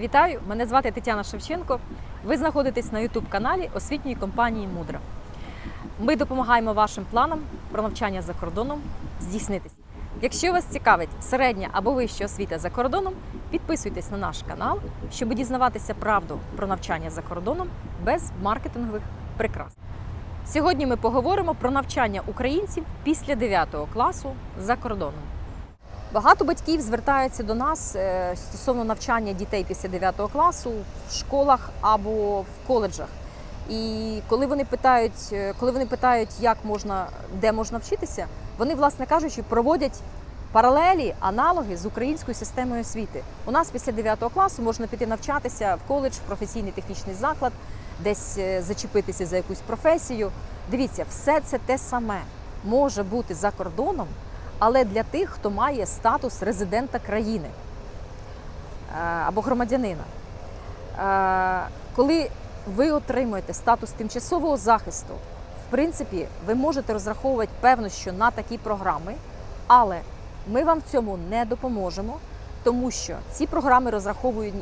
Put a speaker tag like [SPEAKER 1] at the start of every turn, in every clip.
[SPEAKER 1] Вітаю! Мене звати Тетяна Шевченко. Ви знаходитесь на youtube каналі освітньої компанії Мудра. Ми допомагаємо вашим планам про навчання за кордоном здійснитися. Якщо вас цікавить середня або вища освіта за кордоном, підписуйтесь на наш канал, щоб дізнаватися правду про навчання за кордоном без маркетингових прикрас. Сьогодні ми поговоримо про навчання українців після 9 класу за кордоном. Багато батьків звертаються до нас е, стосовно навчання дітей після 9 класу в школах або в коледжах. І коли вони питають, е, коли вони питають, як можна, де можна вчитися, вони, власне кажучи, проводять паралелі, аналоги з українською системою освіти. У нас після 9 класу можна піти навчатися в коледж, в професійний технічний заклад, десь е, зачепитися за якусь професію. Дивіться, все це те саме може бути за кордоном, але для тих, хто має статус резидента країни е, або громадянина. Е, Коли ви отримуєте статус тимчасового захисту, в принципі, ви можете розраховувати певно, що на такі програми, але ми вам в цьому не допоможемо, тому що ці програми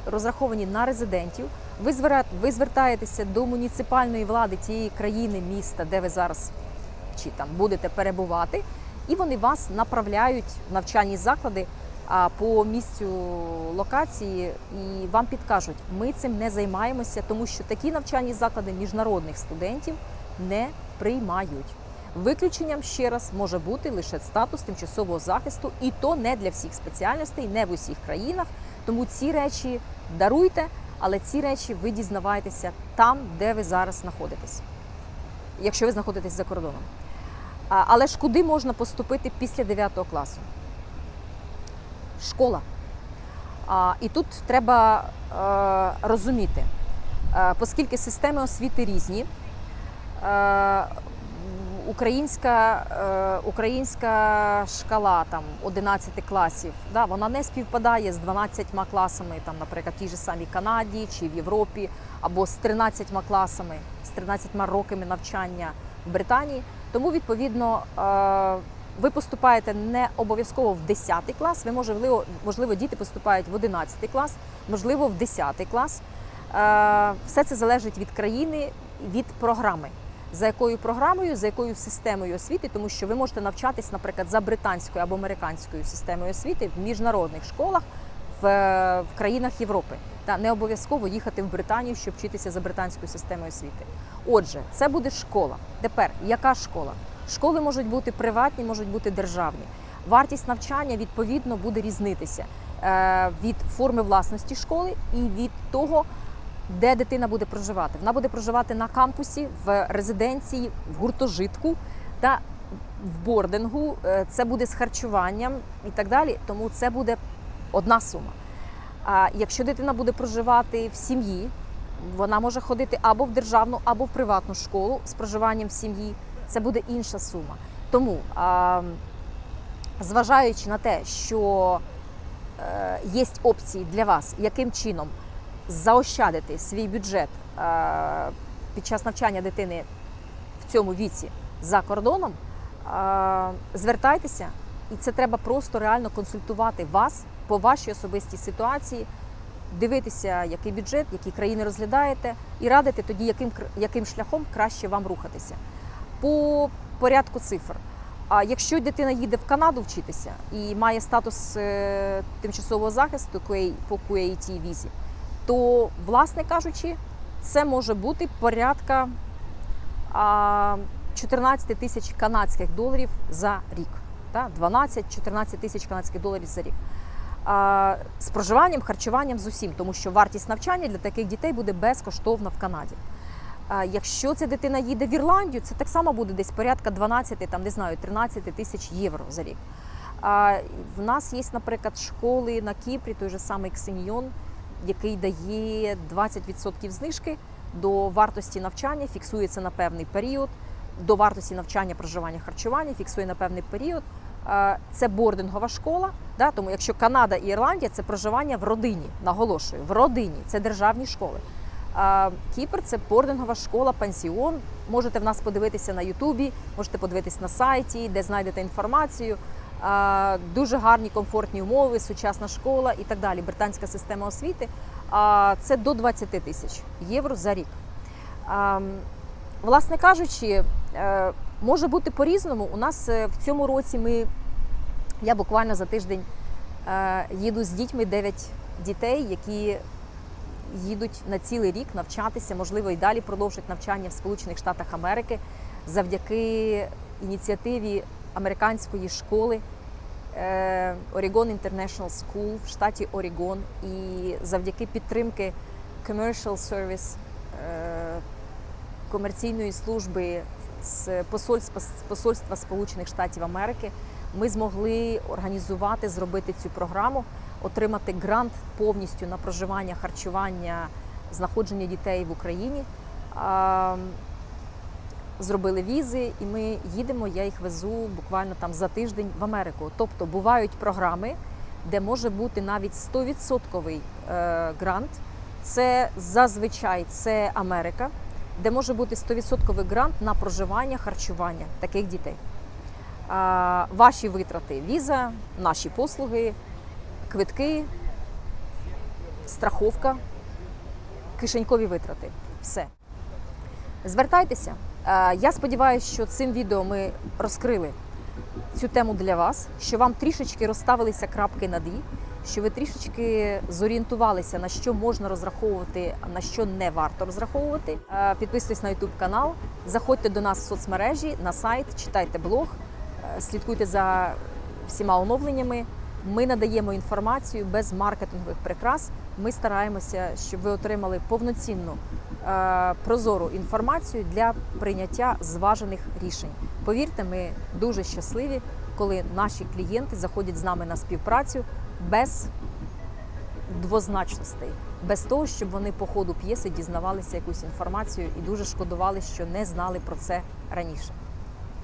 [SPEAKER 1] розраховані, на резидентів. Ви звертаєтеся до муніципальної влади тієї країни, міста, де ви зараз чи там будете перебувати, і вони вас направляють в навчальні заклади по місцю локації і вам підкажуть, ми цим не займаємося, тому що такі навчальні заклади міжнародних студентів не приймають. Виключенням ще раз може бути лише статус тимчасового захисту, і то не для всіх спеціальностей, не в усіх країнах. Тому ці речі даруйте, але ці речі ви дізнаваєтеся там, де ви зараз знаходитесь, якщо ви знаходитесь за кордоном. Але ж куди можна поступити після 9 класу? Школа. І тут треба е, розуміти, е, оскільки системи освіти різні, е, українська, українська шкала там 11 класів, да, вона не співпадає з 12 класами, там, наприклад, в тій же самій Канаді чи в Європі, або з 13 класами, з 13 роками навчання в Британії. Тому, відповідно, е, ви поступаєте не обов'язково в 10 клас. Ви можливо, можливо, діти поступають в 11 клас, можливо, в 10 клас. Е, Все це залежить від країни, від програми. За якою програмою, за якою системою освіти, тому що ви можете навчатись, наприклад, за британською або американською системою освіти в міжнародних школах в, в країнах Європи. Та не обов'язково їхати в Британію, щоб вчитися за британською системою освіти. Отже, це буде школа. Тепер яка школа? Школи можуть бути приватні, можуть бути державні. Вартість навчання відповідно буде різнитися е, від форми власності школи і від того, де дитина буде проживати. Вона буде проживати на кампусі, в резиденції, в гуртожитку та в бордингу. Е, Це буде з харчуванням і так далі. Тому це буде одна сума. А якщо дитина буде проживати в сім'ї, вона може ходити або в державну, або в приватну школу з проживанням в сім'ї. Це буде інша сума. Тому, зважаючи на те, що е, є опції для вас, яким чином заощадити свій бюджет е, під час навчання дитини в цьому віці за кордоном, е, звертайтеся, і це треба просто реально консультувати вас по вашій особистій ситуації, дивитися, який бюджет, які країни розглядаєте, і радити тоді, яким, яким шляхом краще вам рухатися. По порядку цифр. А якщо дитина їде в Канаду вчитися і має статус е, тимчасового захисту по QAT візі, то, власне кажучи, це може бути порядка а, 14 тисяч канадських доларів за рік. Та, 12-14 тисяч канадських доларів за рік. З проживанням, харчуванням з усім, тому що вартість навчання для таких дітей буде безкоштовна в Канаді. Якщо ця дитина їде в Ірландію, це так само буде десь порядка 12, там не знаю, 13 тисяч євро за рік. В нас є, наприклад, школи на Кіпрі, той же самий Ксеньйон, який дає 20% знижки до вартості навчання, фіксується на певний період, до вартості навчання, проживання, харчування, фіксує на певний період. Це бордингова школа, да, тому якщо Канада і Ірландія це проживання в родині, наголошую, в родині, це державні школи. А Кіпр це бордингова школа, пансіон. Можете в нас подивитися на Ютубі, можете подивитися на сайті, де знайдете інформацію. а, дуже гарні комфортні умови, сучасна школа і так далі. Британська система освіти. А, це до 20 тисяч євро за рік. А, власне кажучи, е, може бути по-різному. У нас е, в цьому році ми, я буквально за тиждень е, їду з дітьми 9 дітей, які їдуть на цілий рік навчатися, можливо, і далі продовжать навчання в Сполучених Штатах Америки завдяки ініціативі американської школи е, Oregon International School в штаті Орігон і завдяки підтримки Commercial Service е, комерційної служби з посольства, посольства Сполучених Штатів Америки ми змогли організувати, зробити цю програму, отримати грант повністю на проживання, харчування, знаходження дітей в Україні. Зробили візи, і ми їдемо. Я їх везу буквально там за тиждень в Америку. Тобто бувають програми, де може бути навіть 100% е, грант. Це зазвичай це Америка, де може бути 100% грант на проживання, харчування таких дітей. Ваші витрати віза, наші послуги, квитки, страховка, кишенькові витрати. Все. Звертайтеся. Я сподіваюся, що цим відео ми розкрили цю тему для вас, що вам трішечки розставилися крапки над «і», що ви трішечки зорієнтувалися, на що можна розраховувати, на що не варто розраховувати. Підписуйтесь на YouTube канал, заходьте до нас в соцмережі, на сайт, читайте блог, слідкуйте за всіма оновленнями. Ми надаємо інформацію без маркетингових прикрас. Ми стараємося, щоб ви отримали повноцінну е, прозору інформацію для прийняття зважених рішень. Повірте, ми дуже щасливі, коли наші клієнти заходять з нами на співпрацю без двозначностей, без того, щоб вони по ходу п'єси дізнавалися якусь інформацію і дуже шкодували, що не знали про це раніше.